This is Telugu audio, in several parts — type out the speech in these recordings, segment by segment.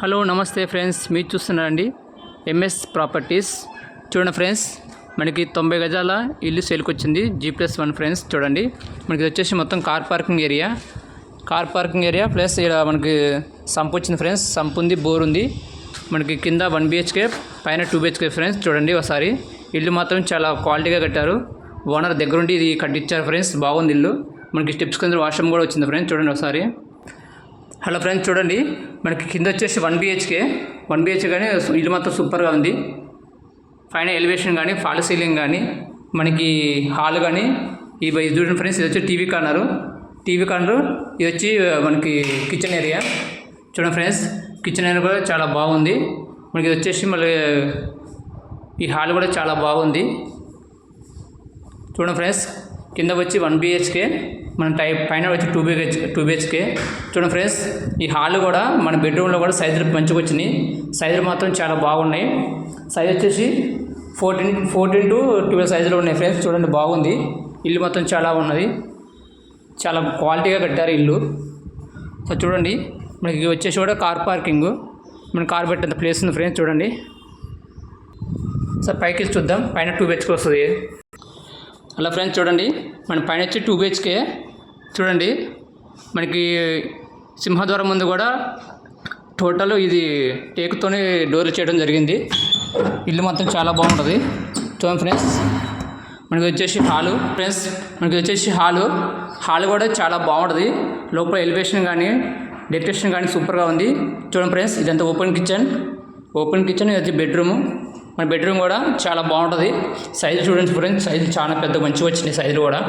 హలో నమస్తే ఫ్రెండ్స్. మీరు చూస్తున్నారండి ఎంఎస్ ప్రాపర్టీస్ చూడండి ఫ్రెండ్స్ మనకి తొంభై గజాల ఇల్లు సేల్కి వచ్చింది జీ ప్లస్ వన్ ఫ్రెండ్స్ చూడండి. మనకి వచ్చేసి మొత్తం car parking area car parking area plus ఇక్కడ మనకి సంప్ వచ్చింది ఫ్రెండ్స్. సంప్ ఉంది బోర్ ఉంది. మనకి కింద వన్ బిహెచ్కే పైన టూ బిహెచ్కే ఫ్రెండ్స్. చూడండి ఒకసారి. ఇల్లు మాత్రం చాలా క్వాలిటీగా కట్టారు. ఓనర్ దగ్గరుండి ఇది కట్టించారు ఫ్రెండ్స్. బాగుంది ఇల్లు. మనకి స్టెప్స్ కింద వాష్రూమ్ కూడా వచ్చింది ఫ్రెండ్స్. చూడండి ఒకసారి. హలో ఫ్రెండ్స్ చూడండి. మనకి కింద వచ్చేసి వన్ బిహెచ్కే వన్ బిహెచ్కే కానీ ఇల్లు మాత్రం సూపర్గా ఉంది. పైన ఎలివేషన్ కానీ ఫాల్ సీలింగ్ కానీ మనకి హాల్ కానీ ఈ బై చూడండి ఫ్రెండ్స్ ఇది వచ్చి టీవీ కార్నరు టీవీ కార్నరు ఇది వచ్చి మనకి కిచెన్ ఏరియా చూడండి ఫ్రెండ్స్ కిచెన్ ఏరియా కూడా చాలా బాగుంది. మనకి ఇది వచ్చేసి మళ్ళీ ఈ హాల్ కూడా చాలా బాగుంది. చూడండి ఫ్రెండ్స్ కింద వచ్చి వన్ బిహెచ్కే మన టైప్ పైన వచ్చి two B H two BHK చూడండి ఫ్రెండ్స్ ఈ హాల్ కూడా మన బెడ్రూమ్లో కూడా సైజులు మంచిగా వచ్చినాయి. సైజులు మాత్రం చాలా బాగున్నాయి. సైజ్ వచ్చేసి ఫోర్టీన్ ఫోర్టీన్ టు ట్వెల్వ్ సైజులు ఉన్నాయి ఫ్రెండ్స్. చూడండి బాగుంది. ఇల్లు మొత్తం చాలా ఉన్నది. చాలా క్వాలిటీగా కట్టారు ఇల్లు. సో చూడండి మనకి వచ్చేసి కూడా కార్ పార్కింగ్. మన కార్ పెట్టేంత ప్లేస్ ఉంది ఫ్రెండ్స్ చూడండి. సార్ పైకి చూద్దాం. పైన టూ బిహెచ్కే వస్తుంది. అలా ఫ్రెండ్స్ చూడండి. మన పైన వచ్చి టూ బిహెచ్కే చూడండి మనకి సింహద్వారం ముందు కూడా టోటల్ ఇది టేకుతోనే డోర్లు చేయడం జరిగింది. ఇల్లు మొత్తం చాలా బాగుంటుంది. చూడండి ఫ్రెండ్స్ మనకి వచ్చేసి హాలు. ఫ్రెండ్స్ మనకి వచ్చేసి హాలు. హాల్ కూడా చాలా బాగుంటుంది. లోపల ఎలివేషన్ కానీ డెకరేషన్ కానీ సూపర్గా ఉంది. చూడండి ఫ్రెండ్స్ ఇదంతా ఓపెన్ కిచెన్. ఓపెన్ కిచెన్ ఇది బెడ్రూము. మన బెడ్రూమ్ కూడా చాలా బాగుంటుంది. సైజు చూడండి ఫ్రెండ్స్ సైజు చాలా పెద్ద మంచిగా వచ్చినాయి సైజులు కూడా.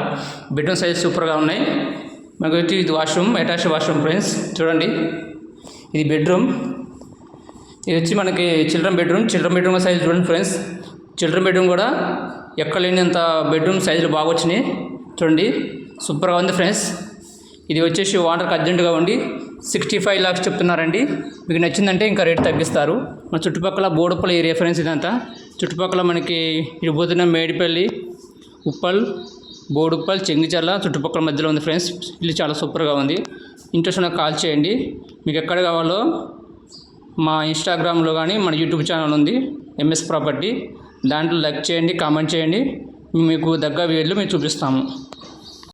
బెడ్రూమ్ సైజు సూపర్గా ఉన్నాయి. మనకి వచ్చి ఇది వాష్రూమ్ అటాచ్ వాష్రూమ్ ఫ్రెండ్స్ చూడండి. ఇది బెడ్రూమ్ ఇది వచ్చి మనకి children bedroom children bedroom size చూడండి ఫ్రెండ్స్ చిల్డ్రన్ బెడ్రూమ్ కూడా ఎక్కడ లేనంత బెడ్రూమ్ సైజులు బాగా వచ్చినాయి. చూడండి సూపర్గా ఉంది ఫ్రెండ్స్ ఇది వచ్చేసి వాటర్కి అర్జెంటుగా ఉండి సిక్స్టీ ఫైవ్ లాక్స్ చెప్తున్నారండి. మీకు నచ్చిందంటే ఇంకా రేట్ తగ్గిస్తారు. మన చుట్టుపక్కల బోడుపల్లి ఏరియా ఫ్రెండ్స్ ఇదంతా. చుట్టుపక్కల మనకి ఇటు పోతున్న మేడిపల్లి ఉప్పల్ బోడుప్పల్ చెంగిచర్ల చుట్టుపక్కల మధ్యలో ఉంది ఫ్రెండ్స్. ఇల్లు చాలా సూపర్గా ఉంది. ఇంట్రెస్ట్ ఉన్న కాల్ చేయండి. మీకు ఎక్కడ కావాలో మా ఇన్స్టాగ్రామ్లో కానీ మన యూట్యూబ్ ఛానల్ ఉంది ఎంఎస్ ప్రాపర్టీ. దాంట్లో లైక్ చేయండి కామెంట్ చేయండి. మీకు దగ్గర వీడియోలు మేము చూపిస్తాము.